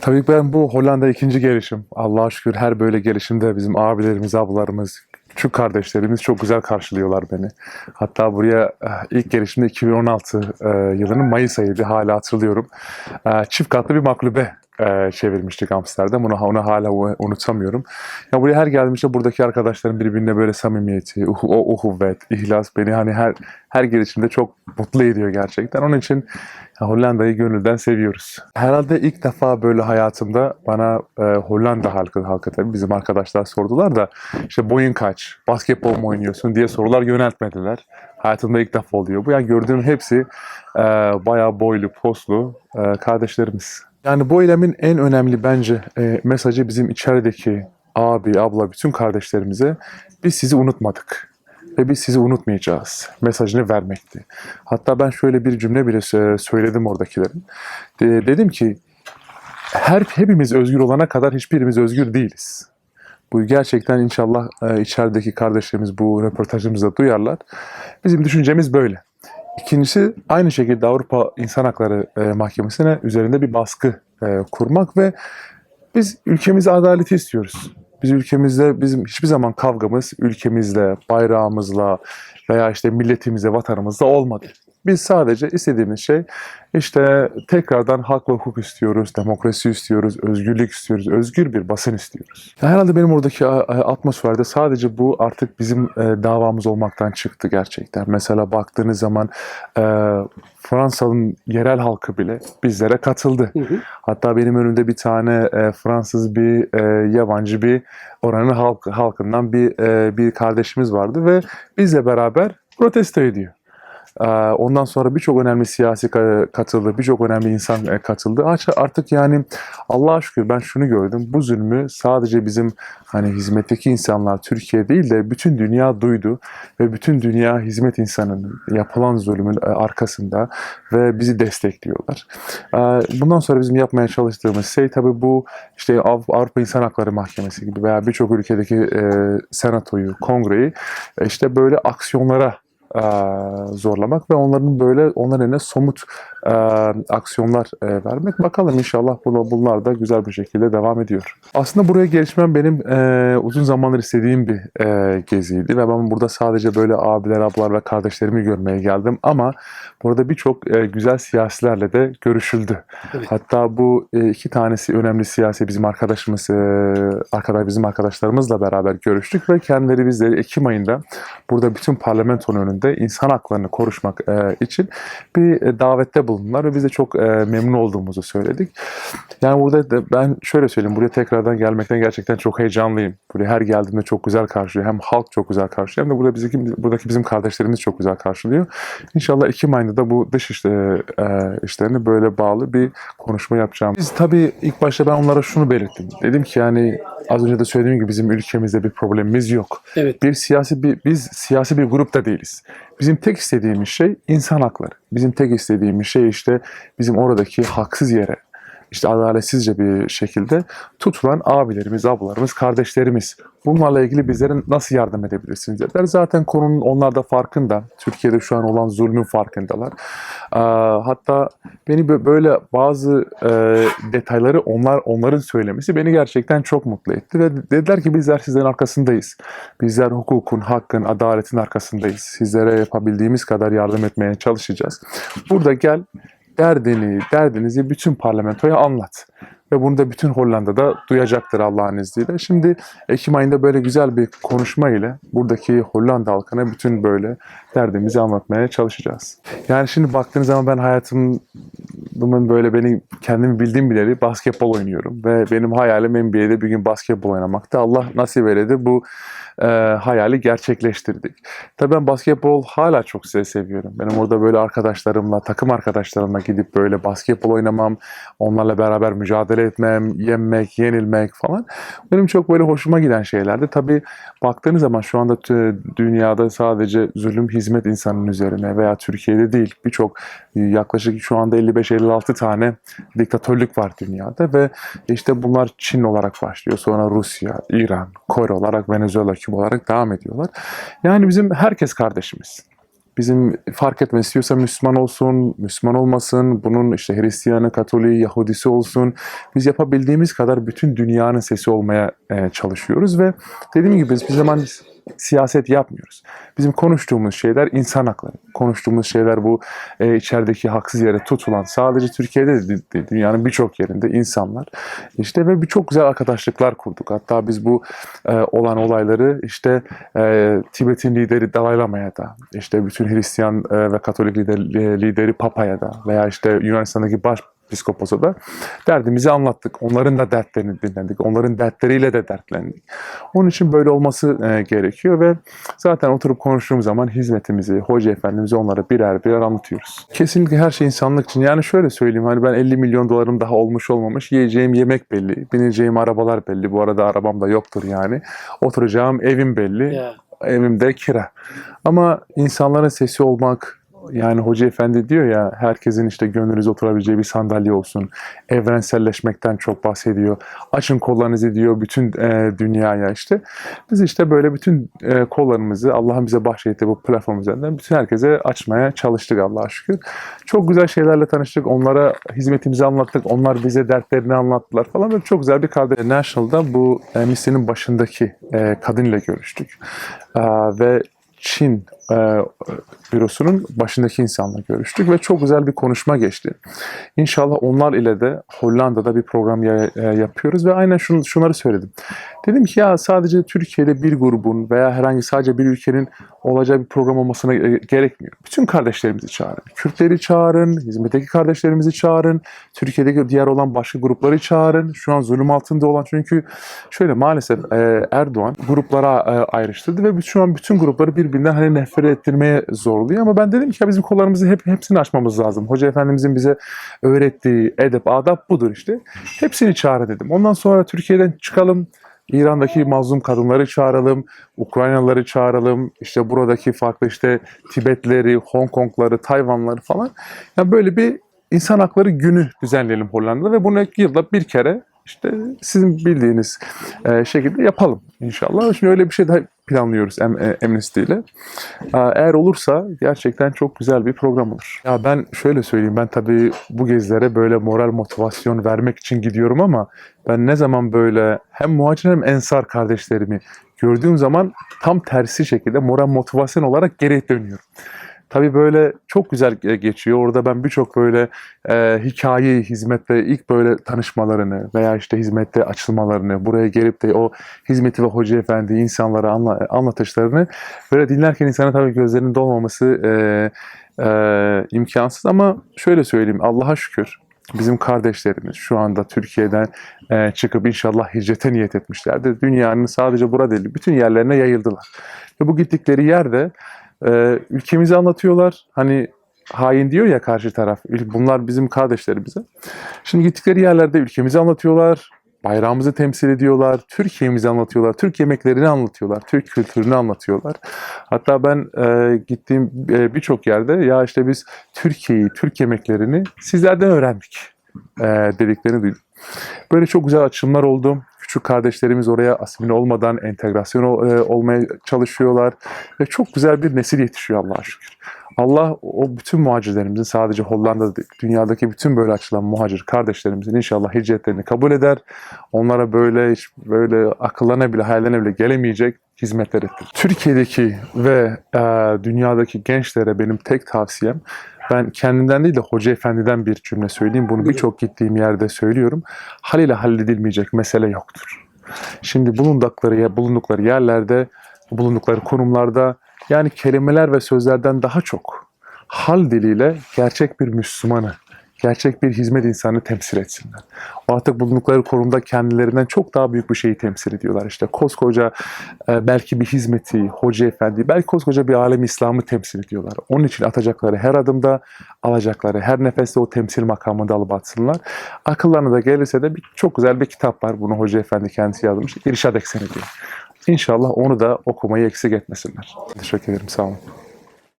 Tabii ben bu Hollanda ikinci gelişim. Allah'a şükür her böyle gelişimde bizim abilerimiz, ablalarımız, küçük kardeşlerimiz çok güzel karşılıyorlar beni. Hatta buraya eh, ilk gelişimde 2016 eh, yılının Mayıs ayıydı. Hala hatırlıyorum. Eh, Çift katlı bir maklube eh, çevirmiştik Amsterdam. Onu, onu hala unutamıyorum. Ya buraya her geldiğimde buradaki arkadaşların birbirine böyle samimiyeti, o uhuvvet, ihlas beni hani her her gelişimde çok mutlu ediyor gerçekten. Onun için Hollanda'yı gönülden seviyoruz. Herhalde ilk defa böyle hayatımda bana e, Hollanda halkı, halkı tabii bizim arkadaşlar sordular da işte boyun kaç, basketbol mu oynuyorsun diye sorular yöneltmediler. Hayatımda ilk defa oluyor bu. Yani gördüğüm hepsi e, bayağı boylu, poslu e, kardeşlerimiz. Yani bu eylemin en önemli bence e, mesajı bizim içerideki abi, abla, bütün kardeşlerimize biz sizi unutmadık ve biz sizi unutmayacağız mesajını vermekti. Hatta ben şöyle bir cümle bile sö- söyledim oradakilerin. De- dedim ki her hepimiz özgür olana kadar hiçbirimiz özgür değiliz. Bu gerçekten inşallah e, içerideki kardeşlerimiz bu röportajımızda duyarlar. Bizim düşüncemiz böyle. İkincisi aynı şekilde Avrupa İnsan Hakları e, Mahkemesi'ne üzerinde bir baskı e, kurmak ve biz ülkemize adaleti istiyoruz. Biz ülkemizde bizim hiçbir zaman kavgamız ülkemizle, bayrağımızla veya işte milletimizle, vatanımızla olmadı. Biz sadece istediğimiz şey işte tekrardan hak ve hukuk istiyoruz, demokrasi istiyoruz, özgürlük istiyoruz, özgür bir basın istiyoruz. Herhalde benim oradaki atmosferde sadece bu artık bizim e, davamız olmaktan çıktı gerçekten. Mesela baktığınız zaman e, Fransa'nın yerel halkı bile bizlere katıldı. Hatta benim önümde bir tane e, Fransız bir yabancı bir oranın halk, halkından bir bir kardeşimiz vardı ve bizle beraber protesto ediyor. Ee, Ondan sonra birçok önemli siyasi ka- katıldı, birçok önemli insan e, katıldı. Artık yani Allah'a şükür ben şunu gördüm. Bu zulmü sadece bizim hani hizmetteki insanlar Türkiye değil de bütün dünya duydu ve bütün dünya hizmet insanının yapılan zulmün e, arkasında ve bizi destekliyorlar. Ee, Bundan sonra bizim yapmaya çalıştığımız şey tabii bu işte Av- Avrupa İnsan Hakları Mahkemesi gibi veya birçok ülkedeki e, senatoyu, kongreyi işte böyle aksiyonlara e, zorlamak ve onların böyle onların eline somut e, aksiyonlar e, vermek. Bakalım inşallah bu- bunlar da güzel bir şekilde devam ediyor. Aslında buraya gelişmem benim e, uzun zamandır istediğim bir e, geziydi ve ben burada sadece böyle abiler, ablalar ve kardeşlerimi görmeye geldim ama burada birçok e, güzel siyasilerle de görüşüldü. Evet. Hatta bu e, iki tanesi önemli siyasi bizim arkadaşımız, e, arkadaş bizim arkadaşlarımızla beraber görüştük ve kendileri bizleri Ekim ayında burada bütün parlamentonun önünde insan haklarını konuşmak e, için bir e, davette bulundular ve biz de çok e, memnun olduğumuzu söyledik. Yani burada da ben şöyle söyleyeyim, buraya tekrardan gelmekten gerçekten çok heyecanlıyım. Buraya her geldiğimde çok güzel karşılıyor. Hem halk çok güzel karşılıyor hem de burada bizim, buradaki bizim kardeşlerimiz çok güzel karşılıyor. İnşallah Ekim ayında da bu dış işte, e, işlerine böyle bağlı bir konuşma yapacağım. Biz tabii ilk başta ben onlara şunu belirttim. Dedim ki yani az önce de söylediğim gibi bizim ülkemizde bir problemimiz yok Evet. bir siyasi bir biz siyasi bir grup da değiliz. Bizim tek istediğimiz şey insan hakları. Bizim tek istediğimiz şey işte bizim oradaki haksız yere işte adaletsizce bir şekilde tutulan abilerimiz, ablalarımız, kardeşlerimiz. Bunlarla ilgili bizlere nasıl yardım edebilirsiniz dediler. Zaten konunun onlar da farkında. Türkiye'de şu an olan zulmün farkındalar. Hatta beni bö- böyle bazı e, detayları onlar onların söylemesi beni gerçekten çok mutlu etti ve dediler ki bizler sizlerin arkasındayız. Bizler hukukun, hakkın, adaletin arkasındayız. Sizlere yapabildiğimiz kadar yardım etmeye çalışacağız. Burada gel derdini, derdinizi bütün parlamentoya anlat. Ve bunu da bütün Hollanda'da duyacaktır Allah'ın izniyle. Şimdi Ekim ayında böyle güzel bir konuşma ile buradaki Hollanda halkına bütün böyle derdimizi anlatmaya çalışacağız. Yani şimdi baktığınız zaman ben hayatımın böyle beni kendimi bildiğim bileli basketbol oynuyorum. Ve benim hayalim NBA'de bir gün basketbol oynamaktı. Allah nasip eyledi bu e, hayali gerçekleştirdik. Tabii ben basketbol hala çok size seviyorum. Benim orada böyle arkadaşlarımla, takım arkadaşlarımla gidip böyle basketbol oynamam, onlarla beraber mücadele etmem, yenmek, yenilmek falan. Benim çok böyle hoşuma giden şeylerdi. Tabii baktığınız zaman şu anda dünyada sadece zulüm hizmet insanın üzerine veya Türkiye'de değil birçok yaklaşık şu anda 55-56 tane diktatörlük var dünyada ve işte bunlar Çin olarak başlıyor. Sonra Rusya, İran, Kore olarak, Venezuela, Küba olarak devam ediyorlar. Yani bizim herkes kardeşimiz. Bizim fark etmez istiyorsa Müslüman olsun, Müslüman olmasın, bunun işte Hristiyanı, Katoliği, Yahudisi olsun. Biz yapabildiğimiz kadar bütün dünyanın sesi olmaya e, çalışıyoruz ve dediğim gibi biz bir zaman siyaset yapmıyoruz. Bizim konuştuğumuz şeyler insan hakları. Konuştuğumuz şeyler bu e, içerideki haksız yere tutulan sadece Türkiye'de de dünyanın birçok yerinde insanlar işte ve birçok güzel arkadaşlıklar kurduk. Hatta biz bu e, olan olayları işte e, Tibet'in lideri Dalai Lama'ya da işte bütün Hristiyan e, ve Katolik lider, e, lideri Papa'ya da veya işte Yunanistan'daki baş Piskoposa da derdimizi anlattık. Onların da dertlerini dinledik. Onların dertleriyle de dertlendik. Onun için böyle olması e, gerekiyor ve zaten oturup konuştuğumuz zaman hizmetimizi, hoca efendimizi onlara birer birer anlatıyoruz. Kesinlikle her şey insanlık için. Yani şöyle söyleyeyim hani ben 50 milyon dolarım daha olmuş olmamış. Yiyeceğim yemek belli. Bineceğim arabalar belli. Bu arada arabam da yoktur yani. Oturacağım evim belli. Ya. Evimde kira. Ama insanların sesi olmak, yani Hoca Efendi diyor ya herkesin işte gönlünüz oturabileceği bir sandalye olsun. Evrenselleşmekten çok bahsediyor. Açın kollarınızı diyor bütün e, dünyaya işte. Biz işte böyle bütün e, kollarımızı Allah'ın bize bahşettiği bu platform üzerinden bütün herkese açmaya çalıştık Allah'a şükür. Çok güzel şeylerle tanıştık. Onlara hizmetimizi anlattık. Onlar bize dertlerini anlattılar falan. Böyle çok güzel bir kardeş. National'da bu e, misinin başındaki e, kadın ile görüştük. E, ve Çin e, bürosunun başındaki insanla görüştük ve çok güzel bir konuşma geçti. İnşallah onlar ile de Hollanda'da bir program ya- e, yapıyoruz ve aynen şunu, şunları söyledim. Dedim ki ya sadece Türkiye'de bir grubun veya herhangi sadece bir ülkenin olacağı bir program olmasına e, gerekmiyor. Bütün kardeşlerimizi çağırın. Kürtleri çağırın, hizmetteki kardeşlerimizi çağırın, Türkiye'deki diğer olan başka grupları çağırın. Şu an zulüm altında olan çünkü şöyle maalesef e, Erdoğan gruplara e, ayrıştırdı ve şu an bütün grupları birbirinden hani nefret ettirmeye zorluyor ama ben dedim ki ya bizim kollarımızı hep hepsini açmamız lazım. Hoca efendimizin bize öğrettiği edep, adap budur işte. Hepsini çağır dedim. Ondan sonra Türkiye'den çıkalım. İran'daki mazlum kadınları çağıralım, Ukraynalıları çağıralım, işte buradaki farklı işte Tibetleri, Hong Kongları, Tayvanları falan. Yani böyle bir insan hakları günü düzenleyelim Hollanda'da ve bunu yılda bir kere işte sizin bildiğiniz e, şekilde yapalım inşallah. Şimdi öyle bir şey daha planlıyoruz e, Amnesty ile. Aa, Eğer olursa gerçekten çok güzel bir program olur. Ya ben şöyle söyleyeyim ben tabii bu gezilere böyle moral motivasyon vermek için gidiyorum ama ben ne zaman böyle hem muhacir hem ensar kardeşlerimi gördüğüm zaman tam tersi şekilde moral motivasyon olarak geri dönüyorum. Tabii böyle çok güzel ge- geçiyor. Orada ben birçok böyle e, hikayeyi hizmette ilk böyle tanışmalarını veya işte hizmette açılmalarını, buraya gelip de o hizmeti ve hoca efendi insanlara anla, anlatışlarını böyle dinlerken insanın tabii gözlerinin dolmaması e, e, imkansız ama şöyle söyleyeyim Allah'a şükür bizim kardeşlerimiz şu anda Türkiye'den e, çıkıp inşallah hicrete niyet etmişlerdir. Dünyanın sadece burada değil bütün yerlerine yayıldılar. Ve bu gittikleri yerde e, ülkemizi anlatıyorlar. Hani hain diyor ya karşı taraf. Bunlar bizim kardeşlerimize. Şimdi gittikleri yerlerde ülkemizi anlatıyorlar. Bayrağımızı temsil ediyorlar. Türkiye'mizi anlatıyorlar. Türk yemeklerini anlatıyorlar. Türk kültürünü anlatıyorlar. Hatta ben e, gittiğim e, birçok yerde ya işte biz Türkiye'yi, Türk yemeklerini sizlerden öğrendik e, dediklerini duydum. Böyle çok güzel açılımlar oldu. Küçük kardeşlerimiz oraya asimile olmadan entegrasyon e, olmaya çalışıyorlar. Ve çok güzel bir nesil yetişiyor Allah'a şükür. Allah o bütün muhacirlerimizin sadece Hollanda'da değil, dünyadaki bütün böyle açılan muhacir kardeşlerimizin inşallah hicretlerini kabul eder. Onlara böyle böyle akıllarına bile hayallerine bile gelemeyecek hizmetler ettir. Türkiye'deki ve e, dünyadaki gençlere benim tek tavsiyem ben kendimden değil de Hoca Efendi'den bir cümle söyleyeyim. Bunu birçok gittiğim yerde söylüyorum. Hal ile halledilmeyecek mesele yoktur. Şimdi bulundukları, bulundukları yerlerde, bulundukları konumlarda yani kelimeler ve sözlerden daha çok hal diliyle gerçek bir Müslümanı, gerçek bir hizmet insanı temsil etsinler. Artık bulundukları konumda kendilerinden çok daha büyük bir şeyi temsil ediyorlar. İşte koskoca e, belki bir hizmeti, hoca efendi, belki koskoca bir alem İslam'ı temsil ediyorlar. Onun için atacakları her adımda, alacakları her nefeste o temsil makamında alıp atsınlar. Akıllarına da gelirse de bir, çok güzel bir kitap var. Bunu hoca efendi kendisi yazmış. İrşad Ekseni diye. İnşallah onu da okumayı eksik etmesinler. Teşekkür ederim. Sağ olun.